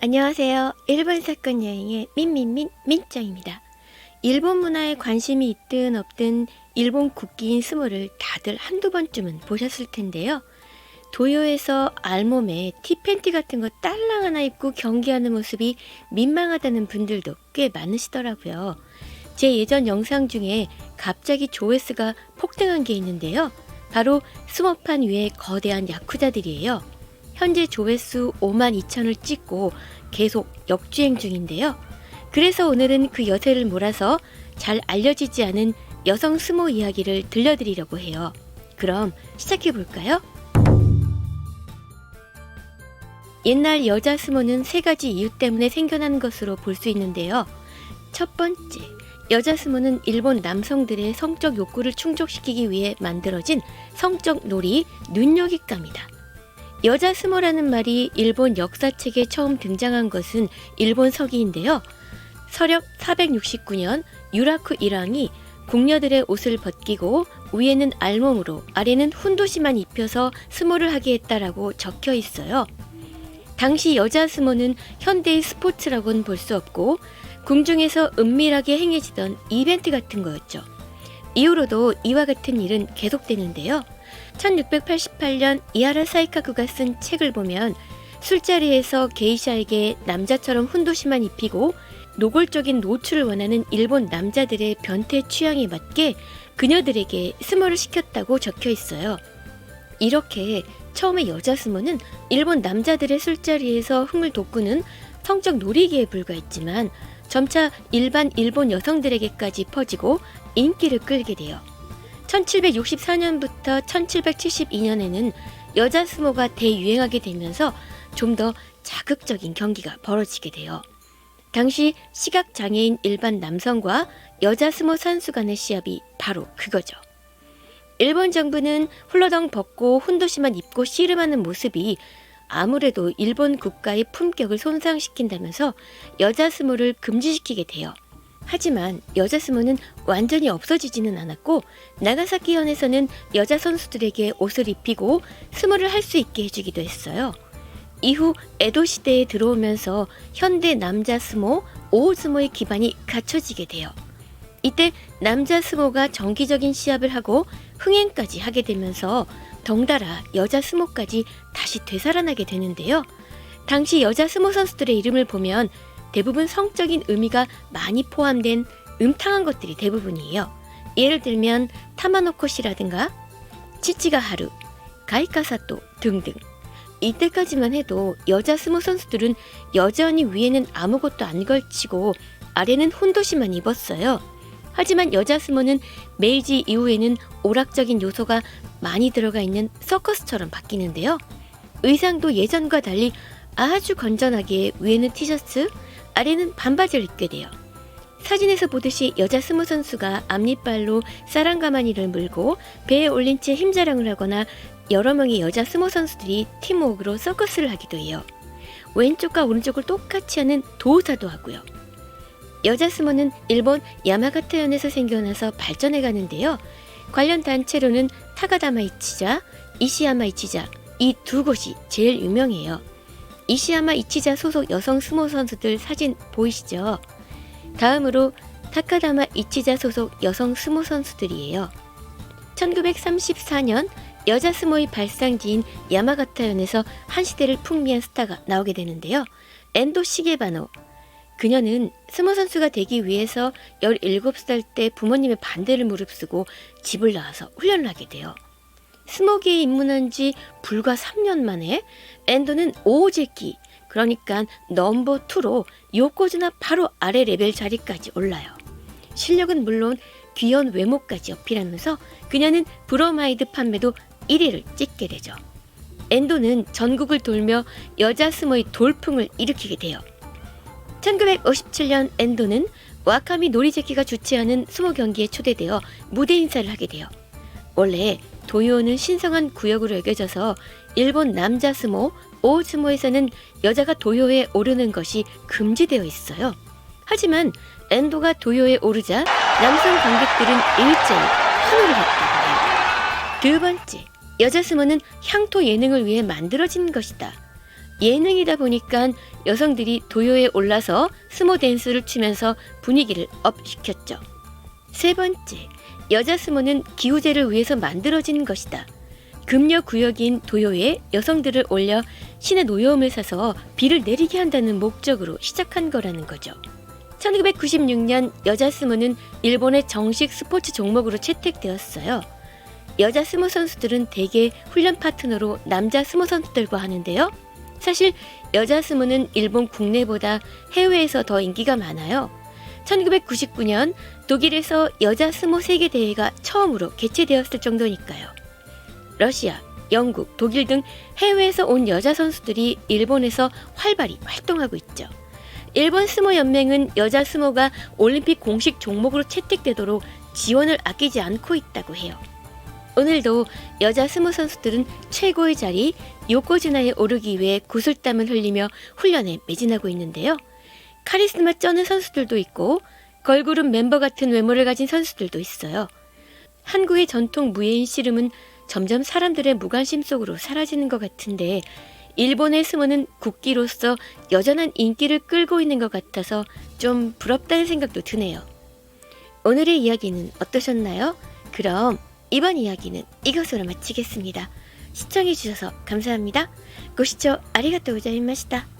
안녕하세요. 일본 사건 여행의 민민민 민짱입니다. 일본 문화에 관심이 있든 없든 일본 국기인 스모를 다들 한두 번쯤은 보셨을 텐데요. 도요에서 알몸에 티팬티 같은 거 딸랑 하나 입고 경기하는 모습이 민망하다는 분들도 꽤 많으시더라고요. 제 예전 영상 중에 갑자기 조회수가 폭등한 게 있는데요. 바로 스모판 위에 거대한 야쿠자들이에요. 현재 조회수 5만 2천을 찍고 계속 역주행 중인데요. 그래서 오늘은 그 여세를 몰아서 잘 알려지지 않은 여성 스모 이야기를 들려드리려고 해요. 그럼 시작해 볼까요? 옛날 여자 스모는 세 가지 이유 때문에 생겨난 것으로 볼 수 있는데요. 첫 번째, 여자 스모는 일본 남성들의 성적 욕구를 충족시키기 위해 만들어진 성적 놀이 눈요깃감이다. 여자 스모라는 말이 일본 역사책에 처음 등장한 것은 일본 서기인데요. 서력 469년 유라쿠 일왕이 궁녀들의 옷을 벗기고 위에는 알몸으로 아래는 훈도시만 입혀서 스모를 하게 했다라고 적혀 있어요. 당시 여자 스모는 현대의 스포츠라고는 볼 수 없고 궁중에서 은밀하게 행해지던 이벤트 같은 거였죠. 이후로도 이와 같은 일은 계속되는데요. 1688년 이하라 사이카쿠가 쓴 책을 보면 술자리에서 게이샤에게 남자처럼 훈도시만 입히고 노골적인 노출을 원하는 일본 남자들의 변태 취향에 맞게 그녀들에게 스모를 시켰다고 적혀 있어요. 이렇게 처음에 여자 스모는 일본 남자들의 술자리에서 흥을 돋구는 성적 놀이기에 불과했지만 점차 일반 일본 여성들에게까지 퍼지고 인기를 끌게 돼요. 1764년부터 1772년에는 여자 스모가 대유행하게 되면서 좀 더 자극적인 경기가 벌어지게 돼요. 당시 시각장애인 일반 남성과 여자 스모 선수 간의 시합이 바로 그거죠. 일본 정부는 훌러덩 벗고 훈도시만 입고 씨름하는 모습이 아무래도 일본 국가의 품격을 손상시킨다면서 여자 스모를 금지시키게 돼요. 하지만 여자 스모는 완전히 없어지지는 않았고 나가사키 현에서는 여자 선수들에게 옷을 입히고 스모를 할 수 있게 해주기도 했어요. 이후 에도 시대에 들어오면서 현대 남자 스모, 오호 스모의 기반이 갖춰지게 돼요. 이때 남자 스모가 정기적인 시합을 하고 흥행까지 하게 되면서 덩달아 여자 스모까지 다시 되살아나게 되는데요. 당시 여자 스모 선수들의 이름을 보면 대부분 성적인 의미가 많이 포함된 음탕한 것들이 대부분이에요. 예를 들면 타마노코 씨라든가 치치가 하루, 가이카사토 등등. 이때까지만 해도 여자 스모 선수들은 여전히 위에는 아무것도 안 걸치고 아래는 혼도시만 입었어요. 하지만 여자 스모는 메이지 이후에는 오락적인 요소가 많이 들어가 있는 서커스처럼 바뀌는데요. 의상도 예전과 달리 아주 건전하게 위에는 티셔츠, 아래는 반바지를 입게 돼요. 사진에서 보듯이 여자 스모 선수가 앞니발로 사랑 가마니를 물고 배에 올린 채 힘자랑을 하거나 여러 명의 여자 스모 선수들이 팀워크로 서커스를 하기도 해요. 왼쪽과 오른쪽을 똑같이 하는 도우사도 하고요. 여자 스모는 일본 야마가타현에서 생겨나서 발전해 가는데요. 관련 단체로는 타가다마 이치자, 이시야마 이치자 이 두 곳이 제일 유명해요. 이시야마 이치자 소속 여성 스모 선수들 사진 보이시죠? 다음으로 타카다마 이치자 소속 여성 스모 선수들이에요. 1934년 여자 스모의 발상지인 야마가타현에서 한 시대를 풍미한 스타가 나오게 되는데요. 엔도 시게바노. 그녀는 스모 선수가 되기 위해서 17살 때 부모님의 반대를 무릅쓰고 집을 나와서 훈련을 하게 돼요. 스모계에 입문한 지 불과 3년 만에 엔도는 오제키, 그러니까 넘버 2로 요코즈나 바로 아래 레벨 자리까지 올라요. 실력은 물론 귀여운 외모까지 어필하면서 그녀는 브로마이드 판매도 1위를 찍게 되죠. 엔도는 전국을 돌며 여자 스모의 돌풍을 일으키게 돼요. 1957년 엔도는 와카미 노리제키가 주최하는 스모 경기에 초대되어 무대 인사를 하게 돼요. 원래 도요는 신성한 구역으로 여겨져서 일본 남자 스모, 오스모에서는 여자가 도요에 오르는 것이 금지되어 있어요. 하지만 엔도가 도요에 오르자 남성 관객들은 일제히 환호를 했다고 해요. 두 번째, 여자 스모는 향토 예능을 위해 만들어진 것이다. 예능이다 보니까 여성들이 도요에 올라서 스모 댄스를 추면서 분위기를 업시켰죠. 세 번째, 여자 스모는 기후제를 위해서 만들어진 것이다. 금여 구역인 도요에 여성들을 올려 신의 노여움을 사서 비를 내리게 한다는 목적으로 시작한 거라는 거죠. 1996년 여자 스모는 일본의 정식 스포츠 종목으로 채택되었어요. 여자 스모 선수들은 대개 훈련 파트너로 남자 스모 선수들과 하는데요. 사실 여자 스모는 일본 국내보다 해외에서 더 인기가 많아요. 1999년 독일에서 여자 스모 세계 대회가 처음으로 개최되었을 정도니까요. 러시아, 영국, 독일 등 해외에서 온 여자 선수들이 일본에서 활발히 활동하고 있죠. 일본 스모 연맹은 여자 스모가 올림픽 공식 종목으로 채택되도록 지원을 아끼지 않고 있다고 해요. 오늘도 여자 스모 선수들은 최고의 자리 요코즈나에 오르기 위해 구슬땀을 흘리며 훈련에 매진하고 있는데요. 카리스마 쩌는 선수들도 있고 걸그룹 멤버 같은 외모를 가진 선수들도 있어요. 한국의 전통 무예인 씨름은 점점 사람들의 무관심 속으로 사라지는 것 같은데 일본의 스모는 국기로서 여전한 인기를 끌고 있는 것 같아서 좀 부럽다는 생각도 드네요. 오늘의 이야기는 어떠셨나요? 그럼 이번 이야기는 이것으로 마치겠습니다. 시청해주셔서 감사합니다. 고 시청 아리가또 고자이마시다.